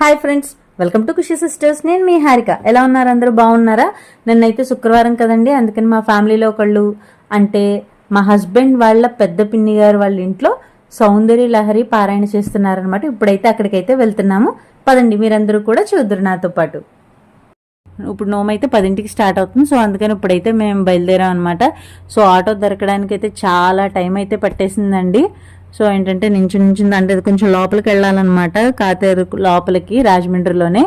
Hi friends welcome to Khushi sisters. నేను మీ హారిక. ఎలా ఉన్నారు అందరూ? బాగున్నారా? నిన్నైతే శుక్రవారం కదండి. అందుకని మా ఫ్యామిలీలో ఒకళ్ళు అంటే మా హస్బెండ్ వాళ్ళ పెద్ద పిన్ని గారు వాళ్ళ ఇంట్లో సౌందర్య లహరి పారాయణ చేస్తున్నారనమాట ఇప్పుడైతే అక్కడికైతే వెళ్తున్నాము. పదండి మీరందరూ కూడా చూద్దరు నాతో పాటు. ఇప్పుడు నోమ్ అయితే పదింటికి స్టార్ట్ అవుతుంది. సో అందుకని ఇప్పుడైతే మేము బయలుదేరాం అనమాట సో ఆటో దొరకడానికి అయితే చాలా టైం అయితే పట్టేసిందండి. సో ఏంటంటే నించు నించుంది అంటే అది కొంచెం లోపలికి వెళ్ళాలన్నమాట కాతేరు లోపలికి రాజమండ్రిలోనే.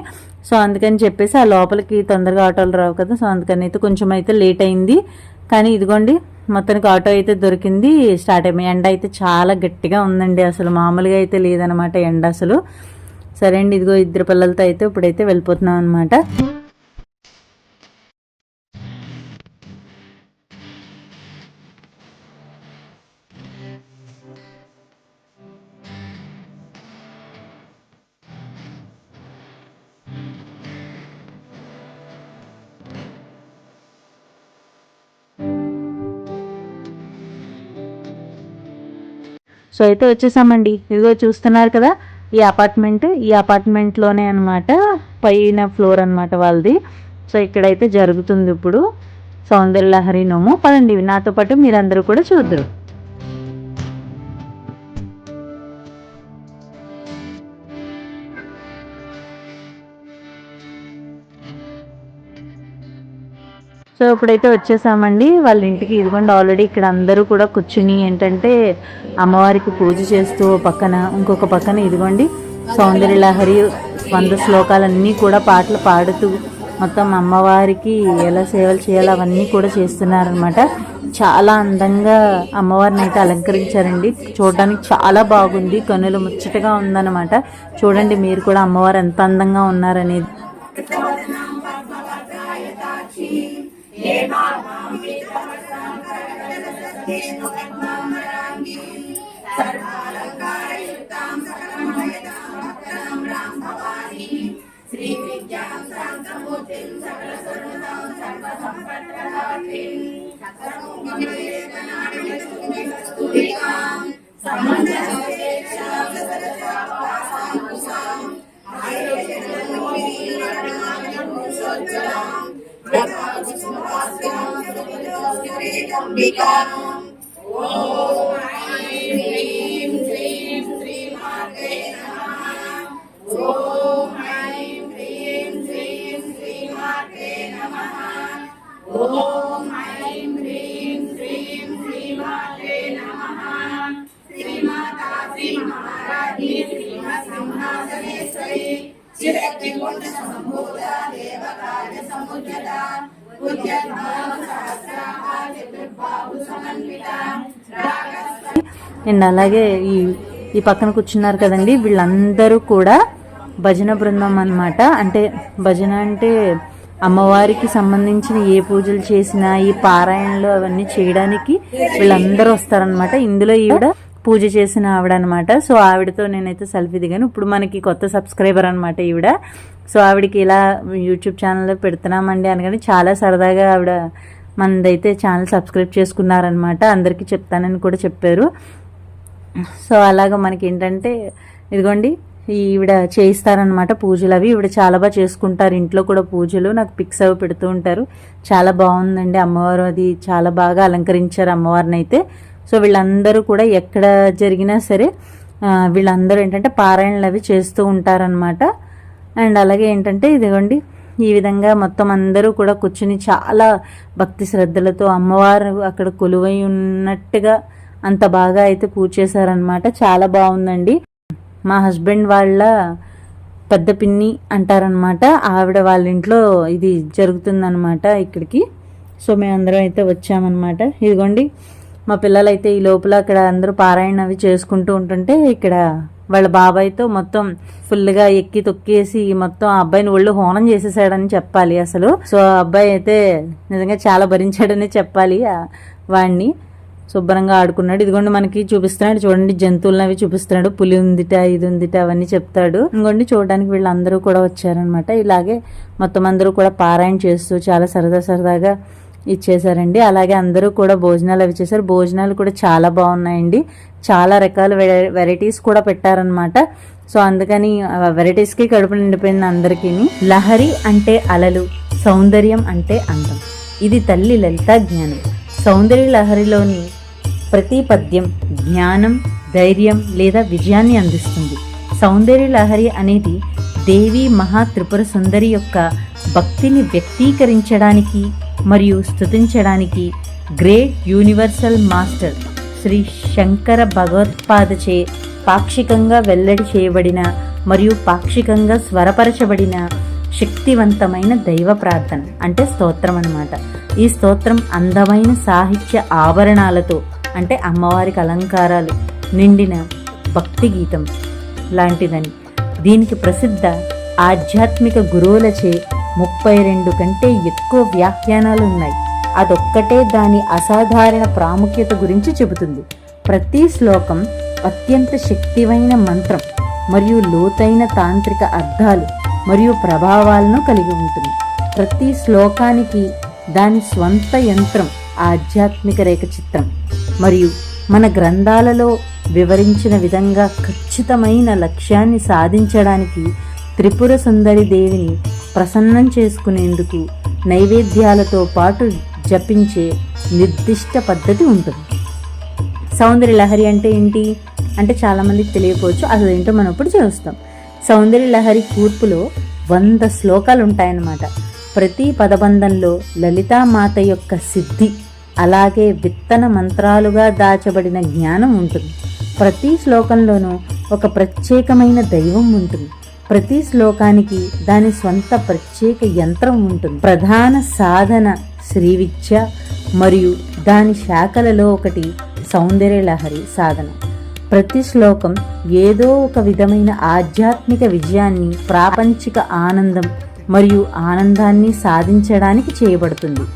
సో అందుకని చెప్పేసి ఆ లోపలికి తొందరగా ఆటోలు రావు కదా సో అందుకని అయితే కొంచెం అయితే లేట్ అయింది. కానీ ఇదిగోండి మొత్తానికి ఆటో అయితే దొరికింది స్టార్ట్ అయ్యి ఎండ అయితే చాలా గట్టిగా ఉందండి అసలు మామూలుగా అయితే లేదనమాట ఎండ అసలు. సరే అండి ఇదిగో ఇద్దరు పిల్లలతో అయితే ఇప్పుడైతే వెళ్ళిపోతున్నాం అనమాట సో అయితే వచ్చేసామండి. ఇదిగో చూస్తున్నారు కదా ఈ అపార్ట్మెంట్ ఈ అపార్ట్మెంట్లోనే అనమాట పైన ఫ్లోర్ అనమాట వాళ్ళది. సో ఇక్కడైతే జరుగుతుంది ఇప్పుడు సౌందర్య లహరి నోము. పదండి నాతో పాటు మీరందరూ కూడా చూద్దరు. సో ఇప్పుడైతే వచ్చేసామండి. వాళ్ళ ఇంటికి ఇదిగోండి ఆల్రెడీ ఇక్కడ అందరూ కూడా కూర్చుని ఏంటంటే అమ్మవారికి పూజ చేస్తూ పక్కన ఇంకొక పక్కన ఇదిగోండి సౌందర్య లహరి వంద శ్లోకాలన్నీ కూడా పాటలు పాడుతూ మొత్తం అమ్మవారికి ఎలా సేవలు చేయాలో అవన్నీ కూడా చేస్తున్నారనమాట చాలా అందంగా అమ్మవారిని అయితే అలంకరించారండి. చూడడానికి చాలా బాగుంది కనులు ముచ్చటగా ఉందన్నమాట. చూడండి మీరు కూడా అమ్మవారు ఎంత అందంగా ఉన్నారనేది. सर्व అండ్ అలాగే ఈ ఈ పక్కన కూర్చున్నారు కదండి వీళ్ళందరూ కూడా భజన బృందం అనమాట అంటే భజన అంటే అమ్మవారికి సంబంధించిన ఏ పూజలు చేసినా ఈ పారాయణలు అవన్నీ చేయడానికి వీళ్ళందరూ వస్తారనమాట ఇందులో ఈవిడ పూజ చేసిన ఆవిడ అనమాట సో ఆవిడతో నేనైతే సెల్ఫీ దిగాను. ఇప్పుడు మనకి కొత్త సబ్స్క్రైబర్ అనమాట ఈవిడ. సో ఆవిడకి ఇలా యూట్యూబ్ ఛానల్లో పెడుతున్నామండి అనగానే చాలా సరదాగా ఆవిడ మనదైతే ఛానల్ సబ్స్క్రైబ్ చేసుకున్నారనమాట అందరికీ చెప్తానని కూడా చెప్పారు. సో అలాగా మనకి ఏంటంటే ఇదిగోండి ఈవిడ చేయిస్తారనమాట పూజలు అవి. ఈవిడ చాలా బాగా చేసుకుంటారు. ఇంట్లో కూడా పూజలు నాకు పిక్స్ అవి పెడుతూ ఉంటారు. చాలా బాగుందండి అమ్మవారు. అది చాలా బాగా అలంకరించారు అమ్మవారిని అయితే సో వీళ్ళందరూ కూడా ఎక్కడ జరిగినా సరే వీళ్ళందరూ ఏంటంటే పారాయణలు అవి చేస్తూ ఉంటారనమాట అండ్ అలాగే ఏంటంటే ఇదిగోండి ఈ విధంగా మొత్తం అందరూ కూడా కూర్చుని చాలా భక్తి శ్రద్ధలతో అమ్మవారు అక్కడ కొలువై ఉన్నట్టుగా అంత బాగా అయితే పూజ చేశారనమాట చాలా బాగుందండి. మా హస్బెండ్ వాళ్ళ పెద్ద పిన్ని అంటారనమాట ఆవిడ వాళ్ళ ఇంట్లో ఇది జరుగుతుందనమాట ఇక్కడికి. సో మేమందరం అయితే వచ్చామన్నమాట. ఇదిగోండి మా పిల్లలైతే ఈ లోపల అక్కడ అందరూ పారాయణ అవి చేసుకుంటూ ఉంటుంటే ఇక్కడ వాళ్ళ బాబాయ్తో మొత్తం ఫుల్గా ఎక్కి తొక్కేసి మొత్తం ఆ అబ్బాయిని ఒళ్ళు హోనం చేసేసాడని చెప్పాలి అసలు. సో ఆ అబ్బాయి అయితే నిజంగా చాలా భరించాడని చెప్పాలి వాడిని శుభ్రంగా ఆడుకున్నాడు. ఇదిగోండి మనకి చూపిస్తున్నాడు. చూడండి జంతువులను అవి చూపిస్తున్నాడు. పులి ఉందిట ఇది ఉందిట అవన్నీ చెప్తాడు. ఇంకోండి చూడడానికి వీళ్ళందరూ కూడా వచ్చారనమాట ఇలాగే మొత్తం అందరూ కూడా పారాయణ చేస్తూ చాలా సరదా సరదాగా ఇచ్చేసారండి అలాగే అందరూ కూడా భోజనాలు అవి చేశారు. భోజనాలు కూడా చాలా బాగున్నాయండి. చాలా రకాల వెరైటీస్ కూడా పెట్టారనమాట సో అందుకని వెరైటీస్కి కడుపు నిండిపోయింది అందరికీ లహరి అంటే అలలు సౌందర్యం అంటే అందం. ఇది తల్లి లలిత జ్ఞానం. సౌందర్య లహరిలోని ప్రతి పద్యం జ్ఞానం ధైర్యం లేదా విజయాన్ని అందిస్తుంది. సౌందర్య లహరి అనేది దేవి మహా త్రిపుర సుందరి యొక్క భక్తిని వ్యక్తీకరించడానికి మరియు స్తుతించడానికి great universal master Shri Shankara భగవత్పాదచే పాక్షికంగా వెల్లడి చేయబడిన మరియు పాక్షికంగా స్వరపరచబడిన శక్తివంతమైన దైవ ప్రార్థన అంటే స్తోత్రం అన్నమాట. ఈ స్తోత్రం అందమైన సాహిత్య ఆభరణాలతో అంటే అమ్మవారికి అలంకారాలు నిండిన భక్తి గీతం లాంటిదని. దీనికి ప్రసిద్ధ ఆధ్యాత్మిక గురువులచే ముప్పై రెండు కంటే ఎక్కువ వ్యాఖ్యానాలు ఉన్నాయి అదొక్కటే దాని అసాధారణ ప్రాముఖ్యత గురించి చెబుతుంది. ప్రతి శ్లోకం అత్యంత శక్తివైన మంత్రం మరియు లోతైన తాంత్రిక అర్థాలు మరియు ప్రభావాలను కలిగి ఉంటుంది. ప్రతి శ్లోకానికి దాని స్వంత యంత్రం ఆధ్యాత్మిక రేఖ చిత్రం మరియు మన గ్రంథాలలో వివరించిన విధంగా ఖచ్చితమైన లక్ష్యాన్ని సాధించడానికి త్రిపుర సుందరి దేవిని ప్రసన్నం చేసుకునేందుకు నైవేద్యాలతో పాటు జపించే నిర్దిష్ట పద్ధతి ఉంటుంది. సౌందర్య లహరి అంటే ఏంటి? అంటే చాలామందికి తెలియకపోవచ్చు. అసలు ఏంటో మనం ఇప్పుడు చూస్తాం. సౌందర్య లహరి కూర్పులో వంద శ్లోకాలు ఉంటాయన్నమాట. ప్రతి పదబంధంలో లలితామాత యొక్క సిద్ధి అలాగే విత్తన మంత్రాలుగా దాచబడిన జ్ఞానం ఉంటుంది. ప్రతి శ్లోకంలోనూ ఒక ప్రత్యేకమైన దైవం ఉంటుంది. ప్రతి శ్లోకానికి దాని స్వంత ప్రత్యేక యంత్రం ఉంటుంది. ప్రధాన సాధన శ్రీవిద్య మరియు దాని శాఖలలో ఒకటి సౌందర్య లహరి సాధన. ప్రతి శ్లోకం ఏదో ఒక విధమైన ఆధ్యాత్మిక విజయాన్ని ప్రాపంచిక ఆనందం మరియు ఆనందాన్ని సాధించడానికి చేయబడుతుంది.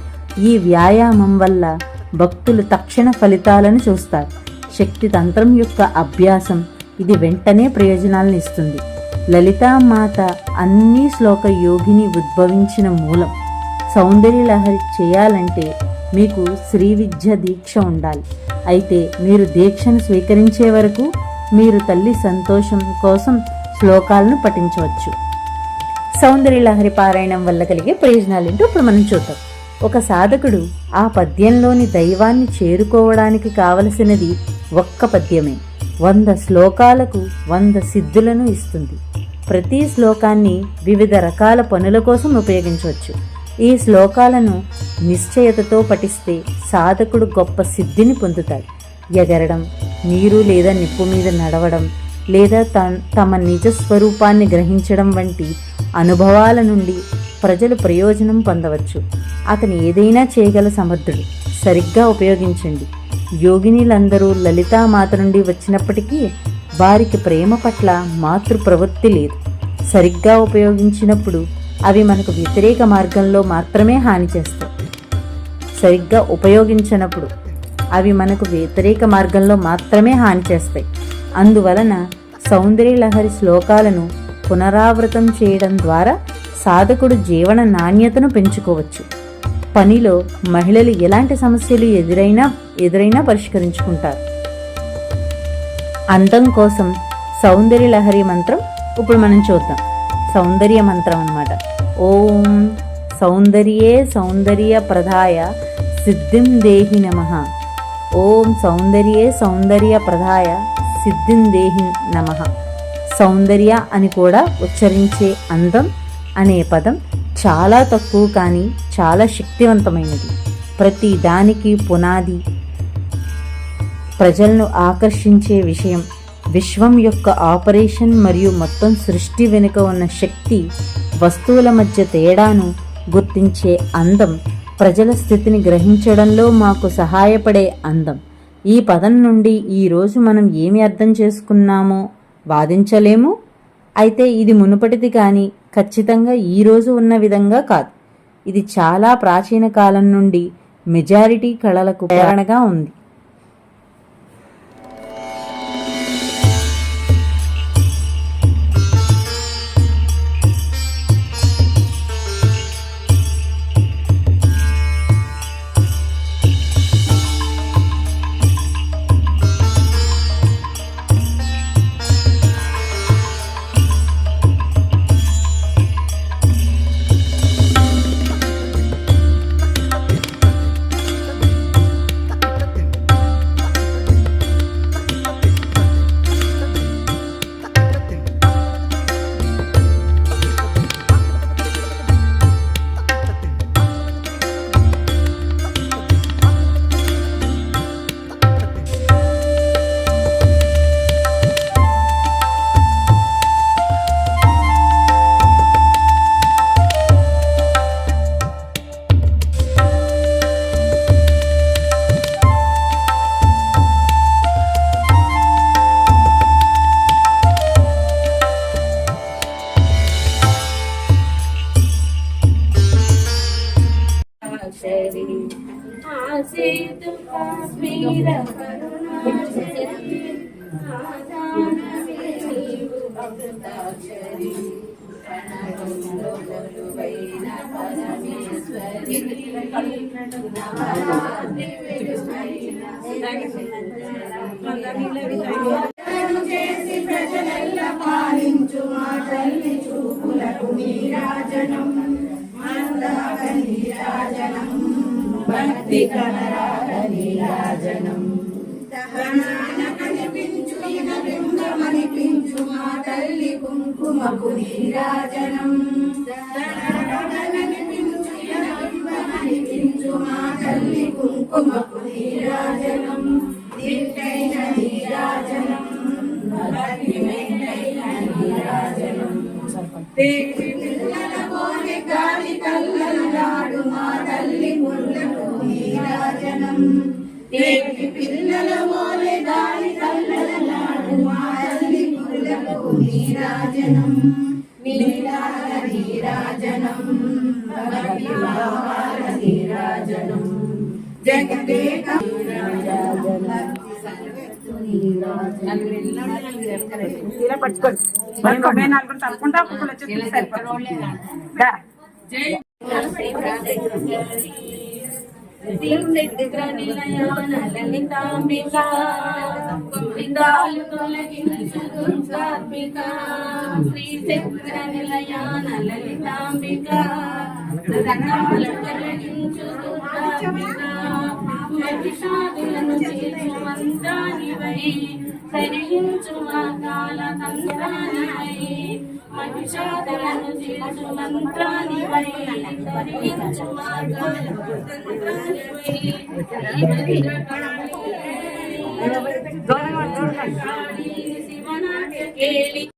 ఈ వ్యాయామం వల్ల భక్తులు తక్షణ ఫలితాలను చూస్తారు. శక్తి తంత్రం యొక్క అభ్యాసం ఇది వెంటనే ప్రయోజనాలను ఇస్తుంది. లలితామాత అన్ని శ్లోక యోగిని ఉద్భవించిన మూలం. సౌందర్య లహరి చేయాలంటే మీకు శ్రీ విద్య దీక్ష ఉండాలి. అయితే మీరు దీక్షను స్వీకరించే వరకు మీరు తల్లి సంతోషం కోసం శ్లోకాలను పఠించవచ్చు. సౌందర్య లహరి పారాయణం వల్ల కలిగే ప్రయోజనాలు ఏంటో ఇప్పుడు మనం చూద్దాం. ఒక సాధకుడు ఆ పద్యంలోని దైవాన్ని చేరుకోవడానికి కావలసినది ఒక్క పద్యమే. వంద శ్లోకాలకు వంద సిద్ధులను ఇస్తుంది. ప్రతి శ్లోకాన్ని వివిధ రకాల పనుల కోసం ఉపయోగించవచ్చు. ఈ శ్లోకాలను నిశ్చయతతో పఠిస్తే సాధకుడు గొప్ప సిద్ధిని పొందుతాడు. ఎగరడం నీరు లేదా నిప్పు మీద నడవడం లేదా తమ నిజ స్వరూపాన్ని గ్రహించడం వంటి అనుభవాల నుండి ప్రజలు ప్రయోజనం పొందవచ్చు. అతను ఏదైనా చేయగల సమర్థుడు. సరిగ్గా ఉపయోగించండి. యోగినీలందరూ లలితామాత నుండి వచ్చినప్పటికీ వారికి ప్రేమ పట్ల మాతృ ప్రవృత్తి లేదు. సరిగ్గా ఉపయోగించినప్పుడు అవి మనకు వ్యతిరేక మార్గంలో మాత్రమే హాని చేస్తాయి. సరిగ్గా ఉపయోగించినప్పుడు అవి మనకు వ్యతిరేక మార్గంలో మాత్రమే హాని చేస్తాయి. అందువలన సౌందర్య లహరి శ్లోకాలను పునరావృతం చేయడం ద్వారా సాధకుడు జీవన నాణ్యతను పెంచుకోవచ్చు. పనిలో మహిళలు ఎలాంటి సమస్యలు ఎదురైనా ఎదురైనా పరిష్కరించుకుంటారు. అందం కోసం సౌందర్య లహరి మంత్రం. ఇప్పుడు మనం చూద్దాం. సౌందర్య మంత్రం అన్నమాట. ఓం సౌందర్యే సౌందర్య ప్రధాయ సిద్ధిం దేహి నమ. ఓం సౌందర్యే సౌందర్య ప్రధాయ సిద్ధిం దేహి నమ. సౌందర్య అని కూడా ఉచ్చరించే అందం అనే పదం చాలా తక్కువ కానీ చాలా శక్తివంతమైనది. ప్రతి దానికి పునాది ప్రజలను ఆకర్షించే విషయం. విశ్వం యొక్క ఆపరేషన్ మరియు మొత్తం సృష్టి వెనుక ఉన్న శక్తి వస్తువుల మధ్య తేడాను గుర్తించే అందం ప్రజల స్థితిని గ్రహించడంలో మాకు సహాయపడే అందం. ఈ పదం నుండి ఈరోజు మనం ఏమి అర్థం చేసుకున్నామో వాదించలేము. అయితే ఇది మునుపటిది కానీ ఖచ్చితంగా ఈరోజు ఉన్న విధంగా కాదు. ఇది చాలా ప్రాచీన కాలం నుండి మెజారిటీ కళలకు ప్రేరణగా ఉంది. చేసి ప్రజలెల్ల పాలించు మా తల్లి చూపులకు నీరాజనం నీరాజనం భక్తి కనరాగ నీరాజనం కనిపించు ఇన మా తల్లి కుంకుమకు నీరాజనం. నీరాజనం నీరాల నీరాజనం నీరాజనం జగదేక పట్టుకోండి పట్టుకోండి నేను ఒక్కొక్కరు వచ్చి సరిపోతుంది దా. విందాలు తొలగించు శ్రీ చక్ర నిలయాన లలితాంబిక దండాలు తంత్రానివై మహిషాదులను చేర్చు మంత్రానివై తంత్రానివై Por supuesto, que me.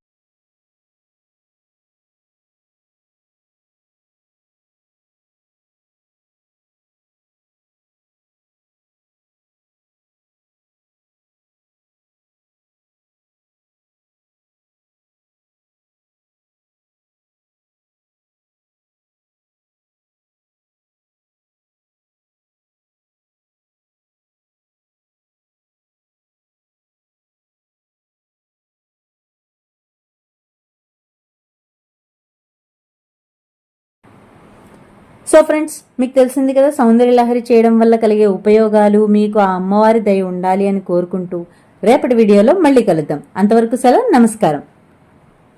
So friends మీకు తెలిసింది కదా సౌందర్య లహరి చేయడం వల్ల కలిగే ఉపయోగాలు మీకు ఆ అమ్మవారి దయ ఉండాలి అని కోరుకుంటూ రేపటి వీడియోలో మళ్ళీ కలుద్దాం. అంతవరకు సెలవు నమస్కారం.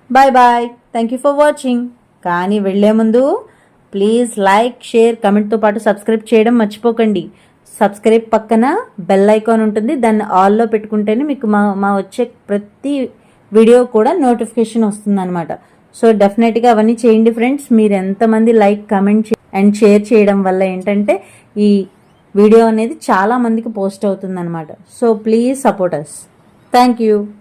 Bye bye. Thank you for watching కానీ వెళ్ళే ముందు ప్లీజ్ లైక్ షేర్ కమెంట్తో పాటు సబ్స్క్రైబ్ చేయడం మర్చిపోకండి. సబ్స్క్రైబ్ పక్కన బెల్ ఐకాన్ ఉంటుంది. దాన్ని ఆల్లో పెట్టుకుంటేనే మీకు మా మా వచ్చే ప్రతి వీడియో కూడా నోటిఫికేషన్ వస్తుందన్నమాట. సో డెఫినెట్గా అవన్నీ చేయండి ఫ్రెండ్స్. మీరు ఎంతమంది లైక్ కమెంట్ అండ్ షేర్ చేయడం వల్ల ఏంటంటే ఈ వీడియో అనేది చాలా మందికి పోస్ట్ అవుతుందన్నమాట. So please support us thank you